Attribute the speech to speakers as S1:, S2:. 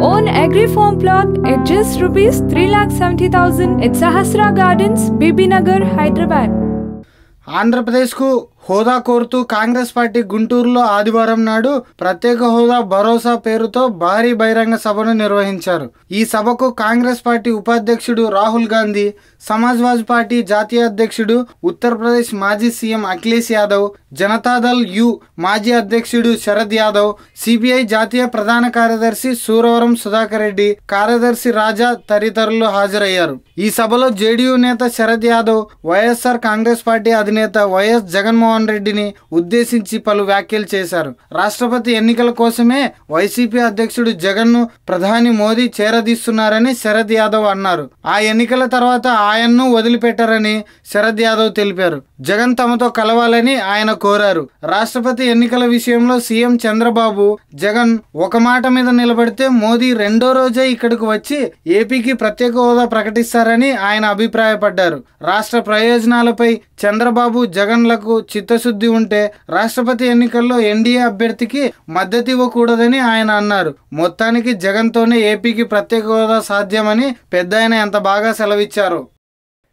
S1: own agri farm plot at just rupees 3,70,000 at Sahasra Gardens, Bibinagar, Hyderabad.
S2: ఆంధ్రప్రదేశ్కు హోదా కోరుతూ Congress party గుంటూరులో ఆదివారం నాడు ప్రత్యేక హోదా భరోసా పేరుతో భారీ బహిరంగ సభను నిర్వహించారు. ఈ సభకు కాంగ్రెస్ పార్టీ ఉపాధ్యక్షుడు రాహుల్ గాంధీ సమాజ్వాదీ పార్టీ జాతీయ అధ్యక్షుడు ఉత్తరప్రదేశ్ మాజీ సీఎం అఖిలేష్ యాదవ్ జనతాదళ్ యు మాజీ అధ్యక్షుడు శరద్ యాదవ్ సిపిఐ జాతీయ ప్రధాన కార్యదర్శి సూరవరం సుధాకర్ రెడ్డి కార్యదర్శి రాజా తదితరులు హాజరయ్యారు. ఈ సభలో జేడీయూ నేత శరద్ యాదవ్ వైఎస్ఆర్ కాంగ్రెస్ పార్టీ అధినేత వైఎస్ జగన్మోహన్ రెడ్డిని ఉద్దేశించి పలు వ్యాఖ్యలు చేశారు. రాష్ట్రపతి ఎన్నికల కోసమే వైసీపీ అధ్యక్షుడు జగన్ను ప్రధాని మోదీ చేరదీస్తున్నారని శరద్ యాదవ్ అన్నారు. ఆ ఎన్నికల తర్వాత ఆయన్ను వదిలిపెట్టారని శరద్ యాదవ్ తెలిపారు. జగన్ తమతో కలవాలని ఆయన కోరారు. రాష్ట్రపతి ఎన్నికల విషయంలో సీఎం చంద్రబాబు జగన్ ఒక మాట మీద నిలబడితే మోదీ రెండో రోజే ఇక్కడికి వచ్చి ఏపీకి ప్రత్యేక హోదా ప్రకటిస్తారని ఆయన అభిప్రాయపడ్డారు. రాష్ట్ర ప్రయోజనాలపై చంద్రబాబు జగన్లకు చిత్తశుద్ధి ఉంటే రాష్ట్రపతి ఎన్నికల్లో ఎన్డీఏ అభ్యర్థికి మద్దతు ఇవ్వకూడదని ఆయన అన్నారు. మొత్తానికి జగన్తోనే ఏపీకి ప్రత్యేక హోదా సాధ్యమని పెద్ద ఎంత బాగా సెలవిచ్చారు.